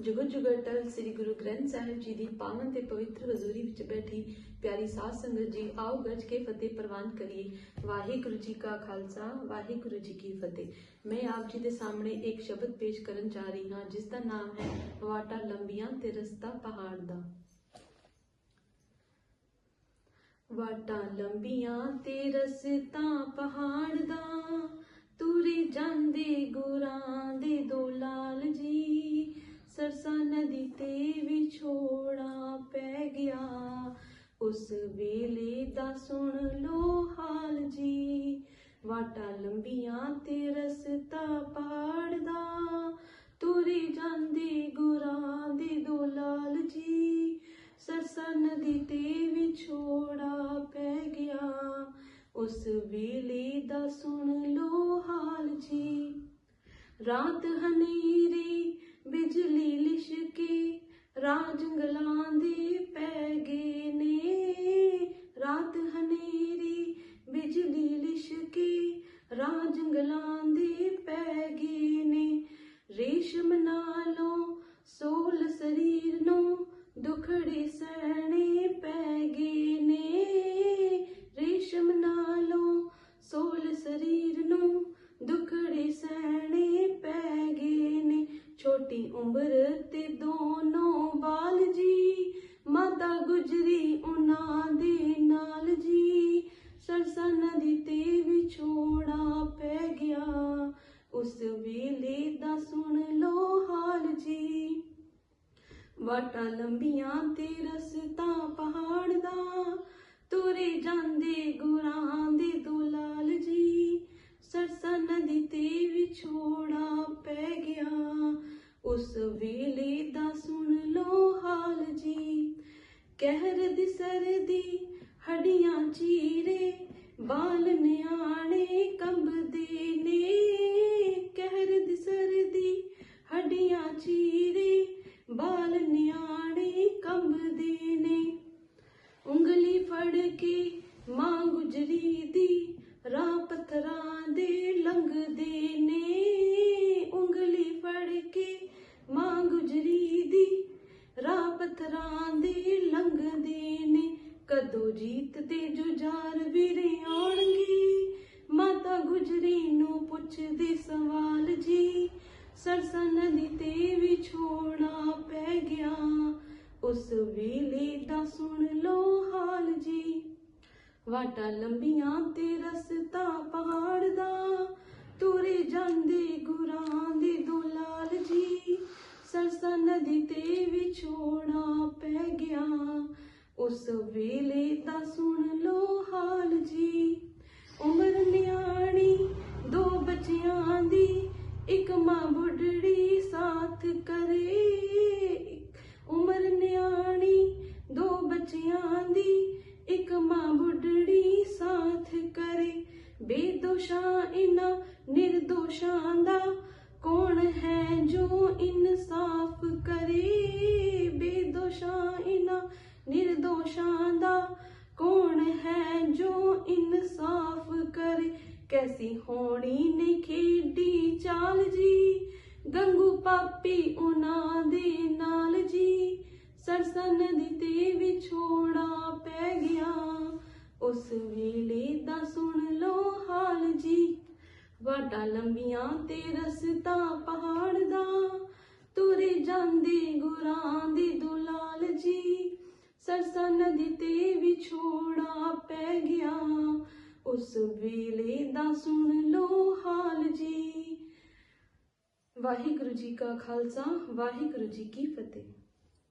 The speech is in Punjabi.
ਜੁਗਤ ਟਲ ਸ੍ਰੀ ਗੁਰੂ ਗ੍ਰੰਥ ਸਾਹਿਬ ਜੀ ਦੀ ਪਾਵਨ ਤੇ ਪਵਿੱਤਰ ਹਜ਼ੂਰੀ ਵਿੱਚ ਬੈਠੀ ਪਿਆਰੀ ਸਾਧ ਸੰਗਤ ਜੀ, ਆਓ ਗੱਜ ਕੇ ਫਤਿਹ ਪ੍ਰਵਾਨ ਕਰੀਏ। ਵਾਹਿਗੁਰੂ ਜੀ ਕਾ ਖਾਲਸਾ, ਵਾਹਿਗੁਰੂ ਜੀ ਕੀ ਫਤਿਹ। ਮੈਂ ਆਪ ਜੀ ਦੇ ਸਾਹਮਣੇ ਇੱਕ ਸ਼ਬਦ ਪੇਸ਼ ਕਰਨ ਜਾ ਰਹੀ ਹਾਂ, ਜਿਸ ਦਾ ਨਾਮ ਹੈ ਵਾਟਾ ਲੰਬੀਆਂ ਤੇ ਰਸਤਾ ਪਹਾੜ ਦਾ। ਵਾਟਾਂ ਲੰਬੀਆਂ ਤੇ ਰਸਤਾ ਪਹਾੜ ਦਾ, ਤੁਰੇ ਜਾਂਦੇ ਗੁਰਾਂ ਦੇ ਦੋ ਵਾਟਾਂ ਲੰਬੀਆਂ ਤੇ ਰਸਤਾ ਪਹਾੜ ਦਾ ਤੁਰੇ ਜਾਂਦੇ ਗੁਰਾਂ ਦੀ ਦੁਲਾਲ ਜੀ ਸਰਸਾ ਨਦੀ ਤੇ ਵਿਛੋੜਾ ਪੈ ਗਿਆ। ਉਸ ਵੇਲੇ ਦਾ ਸੁਣ ਲੋ ਹਾਲ ਜੀ। ਰਾਤ ਹਨੇਰੀ ਬਿਜਲੀ ਲਿਸ਼ਕੇ, ਰਾਹ ਜੰਗਲਾਂ ਦੀ ਪੈ ਗਈ ਛੋਟੀ ਉਮਰ ਤੇ ਦੋਨੋਂ ਬਾਲ ਜੀ। ਮਾਤਾ ਗੁਜਰੀ ਉਹਨਾਂ ਦੇ ਨਾਲ ਜੀ। ਸਰਸਾ ਨਦੀ ਤੇ ਵਿਛੋੜਾ ਪੈ ਗਿਆ। ਉਸ ਵੇਲੇ ਦਾ ਸੁਣ ਲੋ ਹਾਲ ਜੀ। ਵਾਟਾਂ ਲੰਬੀਆਂ ਤੇ ਰਸਤਾ ਪਹਾੜ ਦਾ। ਤੁਰੇ ਜਾਂਦੇ ਗੁਰਾਂ ਵੇਲੇ ਦਾ ਸੁਣ ਲੋ ਹਾਲ ਜੀ। ਕਹਿਰ ਦੀ ਸਰਦੀ ਹੱਡੀਆਂ ਚੀਰੇ, ਬਾਲ ਨਿਆਣੇ ਕੰਬਦੇ ਨੇ। ਕਹਿਰ ਦੀ ਸਰਦੀ ਹੱਡੀਆਂ ਚੀਰੇ, ਬਾਲ ਨਿਆਣੇ ਕੰਬਦੇ ਨੇ। ਉਂਗਲੀ ਫੜ ਕੇ ਮਾਂ ਗੁਜਰੀ ਦੀ ਰਾਹ ਪੱਥਰ ਰਾਹ ਪੱਥਰਾਂ ਲੰਘਦੇ ਨੇ। ਕਦੋਂ ਜੀਤ ਤੇ ਜੁਝਾਰ ਵੀਰੇ ਆਉਣਗੇ? ਮਾਤਾ ਗੁਜਰੀ ਨੂੰ ਪੁੱਛਦੇ ਸਵਾਲ ਜੀ ਸਰਸਾ ਨਦੀ ਤੇ ਵਿਛੋੜਾ ਪੈ ਗਿਆ। ਉਸ ਵੇਲੇ ਦਾ ਸੁਣ ਲੋ ਹਾਲ ਜੀ। ਵਾਟਾਂ ਲੰਬੀਆਂ ਤੇ ਰਸਤਾ ਪਹਾੜ ਦਾ, ਤੁਰੇ ਜਾਂਦੇ ਗੁਰਾਂ ਦੇ ਦੁਲਾਲ ਜੀ। ਸਰਸਾ ਨਦੀ ਤੇ ਵਿਛੋੜਾ ਪੈ ਗਿਆ। ਉਸ ਵੇਲੇ ਤਾਂ ਸੁਣ ਲੋ ਹਾਲ ਜੀ। ਉਮਰ ਨਿਆਣੀ, ਦੋ ਬੱਚਿਆਂ ਦੀ, ਇੱਕ ਮਾਂ ਬੁੱਢੜੀ ਸਾਥ ਕਰੇ। ਉਮਰ ਨਿਆਣੀ, ਦੋ ਬੱਚਿਆਂ ਦੀ, ਇੱਕ ਮਾਂ ਬੁੱਢੜੀ ਸਾਥ ਕਰੇ। ਬੇਦੋਸ਼ਾਂ ਇਨਾ ਨਿਰਦੋਸ਼ਾਂ ਦਾ ਕੌਣ ਹੈ ਕੈਸੀ ਹੋਣੀ ਨੇ ਖੇਡੀ ਚਾਲ ਜੀ। ਗੰਗੂ ਪਾਪੀ ਉਹਨਾਂ ਦੇ ਨਾਲ ਜੀ। ਸਰਸਾ ਨਦੀ ਤੇ ਵਿਛੋੜਾ ਪੈ ਗਿਆ। ਉਸ ਵੇਲੇ ਦਾ ਸੁਣ ਲੋ ਹਾਲ ਜੀ। ਵਾਟਾਂ ਲੰਬੀਆਂ ਤੇ ਰਸਤਾ ਪਹਾੜ ਦਾ। ਤੁਰੇ ਜਾਂਦੇ ਗੁਰਾਂ ਦੀ ਦੁਲਾਲ ਜੀ। ਸਰਸਾ ਨਦੀ ਤੇ ਵਿਛੋੜਾ ਪੈ ਗਿਆ। ਉਸ ਵੇਲੇ ਦਾ ਸੁਣ ਲੋ ਹਾਲ ਜੀ। ਵਾਹਿਗੁਰੂ ਜੀ ਕਾ ਖਾਲਸਾ, ਵਾਹਿਗੁਰੂ ਜੀ ਕੀ ਫਤਿਹ।